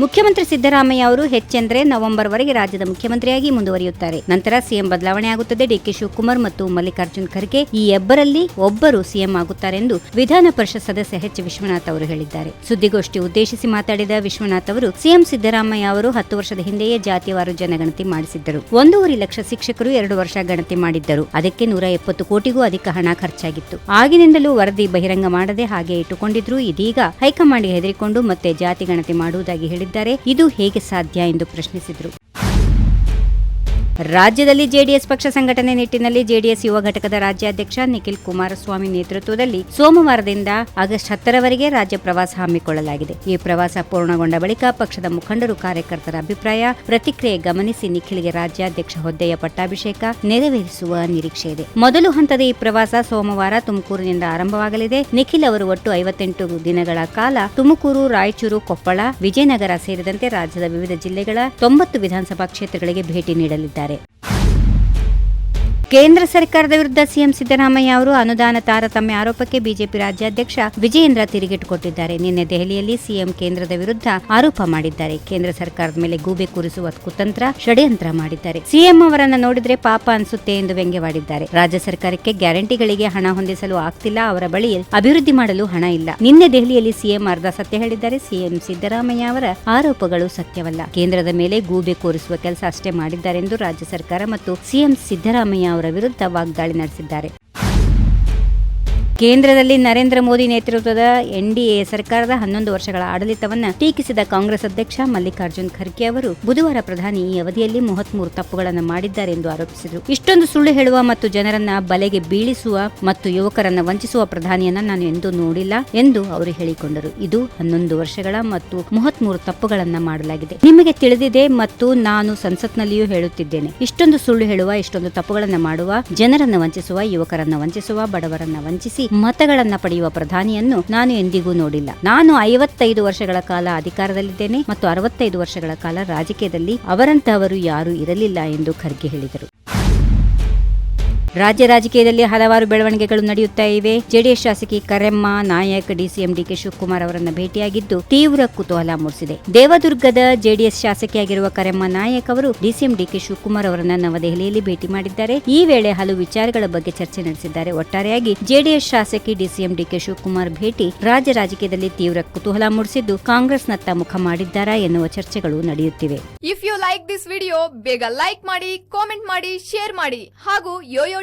ಮುಖ್ಯಮಂತ್ರಿ ಸಿದ್ದರಾಮಯ್ಯ ಅವರು ಹೆಚ್ಚೆಂದರೆ ನವೆಂಬರ್ ವರೆಗೆ ರಾಜ್ಯದ ಮುಖ್ಯಮಂತ್ರಿಯಾಗಿ ಮುಂದುವರಿಯುತ್ತಾರೆ. ನಂತರ ಸಿಎಂ ಬದಲಾವಣೆ ಆಗುತ್ತದೆ. ಡಿಕೆ ಶಿವಕುಮಾರ್ ಮತ್ತು ಮಲ್ಲಿಕಾರ್ಜುನ್ ಖರ್ಗೆ ಈ ಇಬ್ಬರಲ್ಲಿ ಒಬ್ಬರು ಸಿಎಂ ಆಗುತ್ತಾರೆ ಎಂದು ವಿಧಾನ ಪರಿಷತ್ ಸದಸ್ಯ ಎಚ್ ವಿಶ್ವನಾಥ್ ಅವರು ಹೇಳಿದ್ದಾರೆ. ಸುದ್ದಿಗೋಷ್ಠಿ ಉದ್ದೇಶಿಸಿ ಮಾತಾಡಿದ ವಿಶ್ವನಾಥ್ ಅವರು, ಸಿಎಂ ಸಿದ್ದರಾಮಯ್ಯ ಅವರು ಹತ್ತು ವರ್ಷದ ಹಿಂದೆಯೇ ಜಾತಿವಾರು ಜನಗಣತಿ ಮಾಡಿಸಿದ್ದರು. ಒಂದೂವರೆ ಲಕ್ಷ ಶಿಕ್ಷಕರು ಎರಡು ವರ್ಷ ಗಣತಿ ಮಾಡಿದ್ದರು. ಅದಕ್ಕೆ ನೂರ ಎಪ್ಪತ್ತು ಕೋಟಿಗೂ ಅಧಿಕ ಹಣ ಖರ್ಚಾಗಿತ್ತು. ಆಗಿನಿಂದಲೂ ವರದಿ ಬಹಿರಂಗ ಮಾಡದೆ ಹಾಗೆ ಇಟ್ಟುಕೊಂಡಿದ್ರು. ಇದೀಗ ಹೈಕಮಾಂಡ್ಗೆ ಹೆದರಿಕೊಂಡು ಮತ್ತೆ ಜಾತಿ ಗಣತಿ ಮಾಡುವುದಾಗಿ ಹೇಳಿದ್ದಾರೆ ಇದು ಹೇಗೆ ಸಾಧ್ಯ ಎಂದು ಪ್ರಶ್ನಿಸಿದರು. ರಾಜ್ಯದಲ್ಲಿ ಜೆಡಿಎಸ್ ಪಕ್ಷ ಸಂಘಟನೆ ನಿಟ್ಟಿನಲ್ಲಿ ಜೆಡಿಎಸ್ ಯುವ ಘಟಕದ ರಾಜ್ಯಾಧ್ಯಕ್ಷ ನಿಖಿಲ್ ಕುಮಾರಸ್ವಾಮಿ ನೇತೃತ್ವದಲ್ಲಿ ಸೋಮವಾರದಿಂದ ಆಗಸ್ಟ್ ಹತ್ತರವರೆಗೆ ರಾಜ್ಯ ಪ್ರವಾಸ ಹಮ್ಮಿಕೊಳ್ಳಲಾಗಿದೆ. ಈ ಪ್ರವಾಸ ಪೂರ್ಣಗೊಂಡ ಬಳಿಕ ಪಕ್ಷದ ಮುಖಂಡರು, ಕಾರ್ಯಕರ್ತರ ಅಭಿಪ್ರಾಯ ಪ್ರತಿಕ್ರಿಯೆ ಗಮನಿಸಿ ನಿಖಿಲ್ಗೆ ರಾಜ್ಯಾಧ್ಯಕ್ಷ ಹುದ್ದೆಯ ಪಟ್ಟಾಭಿಷೇಕ ನೆರವೇರಿಸುವ ನಿರೀಕ್ಷೆ ಇದೆ. ಮೊದಲು ಹಂತದ ಈ ಪ್ರವಾಸ ಸೋಮವಾರ ತುಮಕೂರಿನಿಂದ ಆರಂಭವಾಗಲಿದೆ. ನಿಖಿಲ್ ಅವರು ಒಟ್ಟು ಐವತ್ತೆಂಟು ದಿನಗಳ ಕಾಲ ತುಮಕೂರು, ರಾಯಚೂರು, ಕೊಪ್ಪಳ, ವಿಜಯನಗರ ಸೇರಿದಂತೆ ರಾಜ್ಯದ ವಿವಿಧ ಜಿಲ್ಲೆಗಳ ತೊಂಬತ್ತು ವಿಧಾನಸಭಾ ಕ್ಷೇತ್ರಗಳಿಗೆ ಭೇಟಿ ನೀಡಲಿದ್ದಾರೆ. ಕೇಂದ್ರ ಸರ್ಕಾರದ ವಿರುದ್ಧ ಸಿಎಂ ಸಿದ್ದರಾಮಯ್ಯ ಅವರು ಅನುದಾನ ತಾರತಮ್ಯ ಆರೋಪಕ್ಕೆ ಬಿಜೆಪಿ ರಾಜ್ಯಾಧ್ಯಕ್ಷ ವಿಜಯೇಂದ್ರ ತಿರುಗೇಟು ಕೊಟ್ಟಿದ್ದಾರೆ ನಿನ್ನೆ ದೆಹಲಿಯಲ್ಲಿ ಸಿಎಂ ಕೇಂದ್ರದ ವಿರುದ್ಧ ಆರೋಪ ಮಾಡಿದ್ದಾರೆ. ಕೇಂದ್ರ ಸರ್ಕಾರದ ಮೇಲೆ ಗೂಬೆ ಕೂರಿಸುವ ಕುತಂತ್ರ ಷಡ್ಯಂತ್ರ ಮಾಡಿದ್ದಾರೆ. ಸಿಎಂ ಅವರನ್ನ ನೋಡಿದ್ರೆ ಪಾಪ ಅನ್ಸುತ್ತೆ ಎಂದು ವ್ಯಂಗ್ಯವಾಡಿದ್ದಾರೆ. ರಾಜ್ಯ ಸರ್ಕಾರಕ್ಕೆ ಗ್ಯಾರಂಟಿಗಳಿಗೆ ಹಣ ಹೊಂದಿಸಲು ಆಗ್ತಿಲ್ಲ. ಅವರ ಬಳಿ ಅಭಿವೃದ್ಧಿ ಮಾಡಲು ಹಣ ಇಲ್ಲ. ನಿನ್ನೆ ದೆಹಲಿಯಲ್ಲಿ ಸಿಎಂ ಅರ್ಧ ಸತ್ಯ ಹೇಳಿದ್ದಾರೆ. ಸಿಎಂ ಸಿದ್ದರಾಮಯ್ಯ ಅವರ ಆರೋಪಗಳು ಸತ್ಯವಲ್ಲ. ಕೇಂದ್ರದ ಮೇಲೆ ಗೂಬೆ ಕೂರಿಸುವ ಕೆಲಸ ಅಷ್ಟೇ ಮಾಡಿದ್ದಾರೆ ಎಂದು ರಾಜ್ಯ ಸರ್ಕಾರ ಮತ್ತು ಸಿಎಂ ಸಿದ್ದರಾಮಯ್ಯ ಅವರ ವಿರುದ್ಧ ವಾಗ್ದಾಳಿ ನಡೆಸಿದ್ದಾರೆ ಕೇಂದ್ರದಲ್ಲಿ ನರೇಂದ್ರ ಮೋದಿ ನೇತೃತ್ವದ ಎನ್ಡಿಎ ಸರ್ಕಾರದ ಹನ್ನೊಂದು ವರ್ಷಗಳ ಆಡಳಿತವನ್ನು ಟೀಕಿಸಿದ ಕಾಂಗ್ರೆಸ್ ಅಧ್ಯಕ್ಷ ಮಲ್ಲಿಕಾರ್ಜುನ್ ಖರ್ಗೆ ಅವರು ಬುಧವಾರ ಪ್ರಧಾನಿ ಈ ಅವಧಿಯಲ್ಲಿ ಮೂವತ್ಮೂರು ತಪ್ಪುಗಳನ್ನು ಮಾಡಿದ್ದಾರೆ ಎಂದು ಆರೋಪಿಸಿದರು. ಇಷ್ಟೊಂದು ಸುಳ್ಳು ಹೇಳುವ ಮತ್ತು ಜನರನ್ನ ಬಲೆಗೆ ಬೀಳಿಸುವ ಮತ್ತು ಯುವಕರನ್ನ ವಂಚಿಸುವ ಪ್ರಧಾನಿಯನ್ನ ನಾನು ಎಂದೂ ನೋಡಿಲ್ಲ ಎಂದು ಅವರು ಹೇಳಿಕೊಂಡರು. ಇದು ಹನ್ನೊಂದು ವರ್ಷಗಳ ಮತ್ತು ಮೂವತ್ಮೂರು ತಪ್ಪುಗಳನ್ನ ಮಾಡಲಾಗಿದೆ. ನಿಮಗೆ ತಿಳಿದಿದೆ ಮತ್ತು ನಾನು ಸಂಸತ್ನಲ್ಲಿಯೂ ಹೇಳುತ್ತಿದ್ದೇನೆ. ಇಷ್ಟೊಂದು ಸುಳ್ಳು ಹೇಳುವ, ಇಷ್ಟೊಂದು ತಪ್ಪುಗಳನ್ನ ಮಾಡುವ, ಜನರನ್ನ ವಂಚಿಸುವ, ಯುವಕರನ್ನ ವಂಚಿಸುವ, ಬಡವರನ್ನ ವಂಚಿಸಿ ಮತಗಳನ್ನ ಪಡೆಯುವ ಪ್ರಧಾನಿಯನ್ನು ನಾನು ಎಂದಿಗೂ ನೋಡಿಲ್ಲ. ನಾನು ಐವತ್ತೈದು ವರ್ಷಗಳ ಕಾಲ ಅಧಿಕಾರದಲ್ಲಿದ್ದೇನೆ ಮತ್ತು ಅರವತ್ತೈದು ವರ್ಷಗಳ ಕಾಲ ರಾಜಕೀಯದಲ್ಲಿ ಅವರಂತಹವರು ಯಾರೂ ಇರಲಿಲ್ಲ ಎಂದು ಖರ್ಗೆ ಹೇಳಿದರು. ರಾಜ್ಯ ರಾಜಕೀಯದಲ್ಲಿ ಹಲವಾರು ಬೆಳವಣಿಗೆಗಳು ನಡೆಯುತ್ತಾ ಇವೆ. ಜೆಡಿಎಸ್ ಶಾಸಕಿ ಕರೆಮ್ಮ, ನಾಯಕ್, ಡಿಸಿಎಂ ಡಿಕೆ ಶಿವಕುಮಾರ್ ಅವರನ್ನು ಭೇಟಿಯಾಗಿದ್ದು ತೀವ್ರ ಕುತೂಹಲ ಮೂಡಿಸಿದೆ. ದೇವದುರ್ಗದ ಜೆಡಿಎಸ್ ಶಾಸಕಿಯಾಗಿರುವ ಕರೆಮ್ಮ, ನಾಯಕ್ ಅವರು ಡಿಸಿಎಂ ಡಿಕೆ ಶಿವಕುಮಾರ್ ಅವರನ್ನು ನವದೆಹಲಿಯಲ್ಲಿ ಭೇಟಿ ಮಾಡಿದ್ದಾರೆ. ಈ ವೇಳೆ ಹಲವು ವಿಚಾರಗಳ ಬಗ್ಗೆ ಚರ್ಚೆ ನಡೆಸಿದ್ದಾರೆ. ಒಟ್ಟಾರೆಯಾಗಿ ಜೆಡಿಎಸ್ ಶಾಸಕಿ ಡಿಸಿಎಂ ಡಿಕೆ ಶಿವಕುಮಾರ್ ಭೇಟಿ ರಾಜ್ಯ ರಾಜಕೀಯದಲ್ಲಿ ತೀವ್ರ ಕುತೂಹಲ ಮೂಡಿಸಿದ್ದು ಕಾಂಗ್ರೆಸ್ನತ್ತ ಮುಖ ಮಾಡಿದ್ದಾರಾ ಎನ್ನುವ ಚರ್ಚೆಗಳು ನಡೆಯುತ್ತಿವೆ. If you like this video ಬೇಗ ಲೈಕ್ ಮಾಡಿ ಕಾಮೆಂಟ್ ಮಾಡಿ ಶೇರ್ ಮಾಡಿ ಹಾಗೂ ಯೋಯೋ